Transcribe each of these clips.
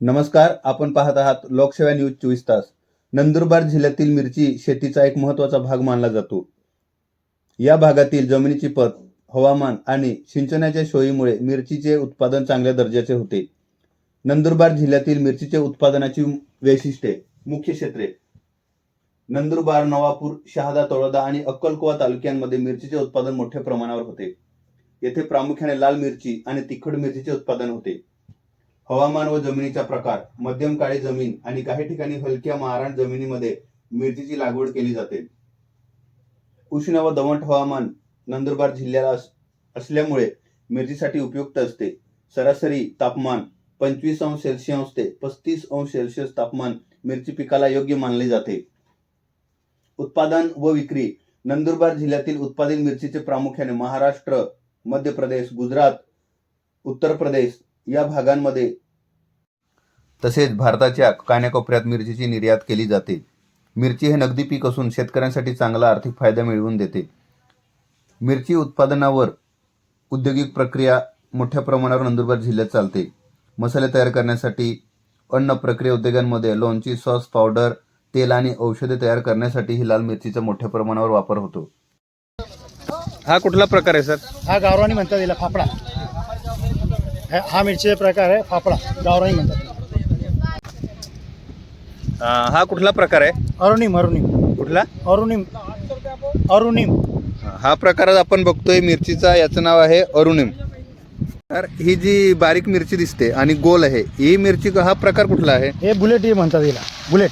नमस्कार आपण पाहत आहात लोकसेवा न्यूज चोवीस तास. नंदुरबार जिल्ह्यातील मिरची शेतीचा एक महत्त्वाचा भाग मानला जातो. या भागातील जमिनीची पत हवामान आणि सिंचनाच्या सोयीमुळे मिरचीचे उत्पादन चांगल्या दर्जाचे होते. नंदुरबार जिल्ह्यातील मिरचीचे उत्पादनाची वैशिष्ट्ये मुख्य क्षेत्रे. नंदुरबार नवापूर शहादा तळोदा आणि अक्कलकोवा तालुक्यांमध्ये मिरचीचे उत्पादन मोठ्या प्रमाणावर होते. येथे प्रामुख्याने लाल मिरची आणि तिखट मिरचीचे उत्पादन होते. हवामान व जमिनीचा प्रकार मध्यम काळी जमीन आणि काही ठिकाणी हलक्या महाराण जमिनीमध्ये मिरचीची लागवड केली जाते. उष्ण व दमट हवामान नंदुरबार जिल्ह्याला असल्यामुळे मिरचीसाठी उपयुक्त असते. सरासरी तापमान पंचवीस अंश सेल्सिअस ते पस्तीस अंश सेल्सिअस तापमान मिरची पिकाला योग्य मानले जाते. उत्पादन व विक्री. नंदुरबार जिल्ह्यातील उत्पादित मिरचीचे प्रामुख्याने महाराष्ट्र मध्य प्रदेश गुजरात उत्तर प्रदेश या भागांमध्ये तसेच भारताच्या कान्याकोपऱ्यात मिरचीची निर्यात केली जाते. मिरची हे नगदी पीक असून शेतकऱ्यांसाठी चांगला आर्थिक फायदा मिळवून देते. मिरची उत्पादनावर औद्योगिक प्रक्रिया मोठ्या प्रमाणावर नंदुरबार जिल्ह्यात चालते. मसाले तयार करण्यासाठी अन्न प्रक्रिया उद्योगांमध्ये लोणची सॉस पावडर तेल आणि औषधे तयार करण्यासाठी ही लाल मिरचीचा मोठ्या प्रमाणावर वापर होतो. हा कुठला प्रकार आहे सर? हा गावरानी म्हणतात याला फाफडा. हा- मिरचीचा प्रकार आहे फाफडा. गावरानी म्हणतात. हा कुठला प्रकार आहे? अरुणिम अरुणिम. कुठला? अरुणिम. अरुणिम. हा प्रकार आपण बघतोय मिरचीचा याचं नाव आहे अरुणिम. तर ही जी बारीक मिरची दिसते आणि गोल आहे ही मिरची हा प्रकार कुठला आहे? हे बुलेट हे म्हणतात याला बुलेट.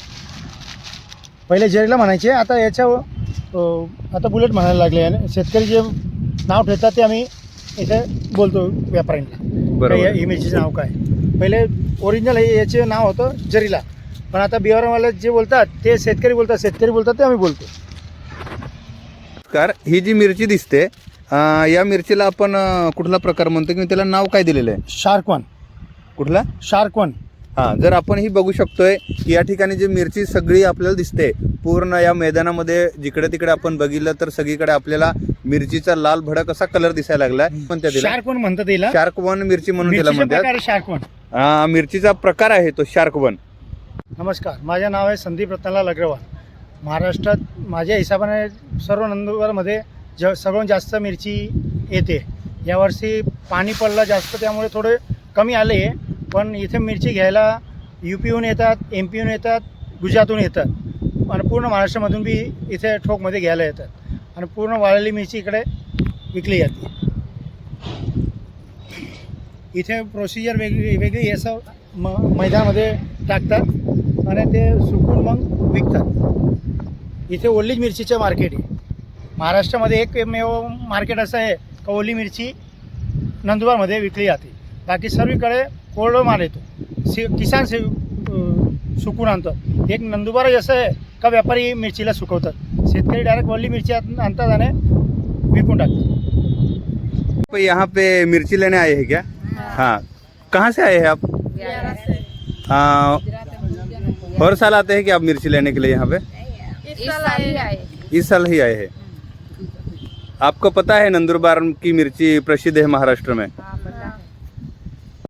पहिले जेरीला म्हणायचे आता याच्या अं, आता बुलेट म्हणायला लागले आणि शेतकरी जे नाव ठेवतात ते आम्ही इथे बोलतो व्यापाऱ्यांना. बरोबर. हे- ही मिरचीचं नाव काय? पहिले ओरिजिनल हे याचे नाव होतं जरीला. पण आता बिहारवाले जे बोलतात ते शेतकरी बोलतात शेतकरी बोलतात ते आम्ही बोलतो. कार ही जी मिरची दिसते अं, या मिरचीला आपण अं, कुठला प्रकार म्हणतो किंवा त्याला नाव काय दिलेलं आहे? शार्क वन कुठला? शार्क वन हा जर आपण ही बघू शकतोय की या ठिकाणी जी मिरची सगळी आपल्याला दिसते पूर्ण या मैदानामध्ये जिकडे तिकडे आपण बघितलं तर सगळीकडे आपल्याला मिरचीचा लाल भडक असा कलर दिसायला लागलाय. पण त्या शार्क वन म्हणतात शार्क वन मिरची म्हणून त्याला मिरचीचा म्हणतात. प्रकार शार्क वन मिरचीचा प्रकार आहे तो शार्क वन नमस्कार माझे नाव आहे संदीप रत्नालाल अग्रवाल. महाराष्ट्रात माझ्या हिशोबाने सर्व नंदुरबारमध्ये ज सगळ्यात जास्त मिरची येते. यावर्षी पाणी पडलं जास्त त्यामुळे थोडे कमी आले पण इथे मिरची घ्यायला यू पीहून येतात एम पीहून येतात गुजरातहून येतात. आणि पूर्ण महाराष्ट्रामधून बी इथे ठोकमध्ये घ्यायला येतात. आणि पूर्ण वाळलेली मिरची इकडे विकली जाते. इथे प्रोसिजर वेगळी वेगळी असं म मैदानामध्ये टाकतात. आणि ते सुकून मग विकतात. इथे ओली मिरचीचं मार्केट आहे. महाराष्ट्रामध्ये एकमेव मार्केट असं आहे का ओली मिरची नंदुरबारमध्ये विकली जाते. बाकी सर्वीकडे कोरडं माल येतो. से किसान से सुकून आणतात. एक नंदुरबार असं आहे का व्यापारी मिरचीला सुकवतात. शेतकरी डायरेक्ट ओली मिरची आण- आणतात आणि विकून टाकतात. यहाँ पे मिर्ची लेने आए हैं क्या? हाँ। कहाँ से आए हैं आप? आ, हर साल आते हैं क्या आप मिर्ची लेने के लिए यहाँ पे? इस साल आए आए इस साल ही आए हैं। आपको पता है नंदुरबार की मिर्ची प्रसिद्ध है महाराष्ट्र में? हाँ।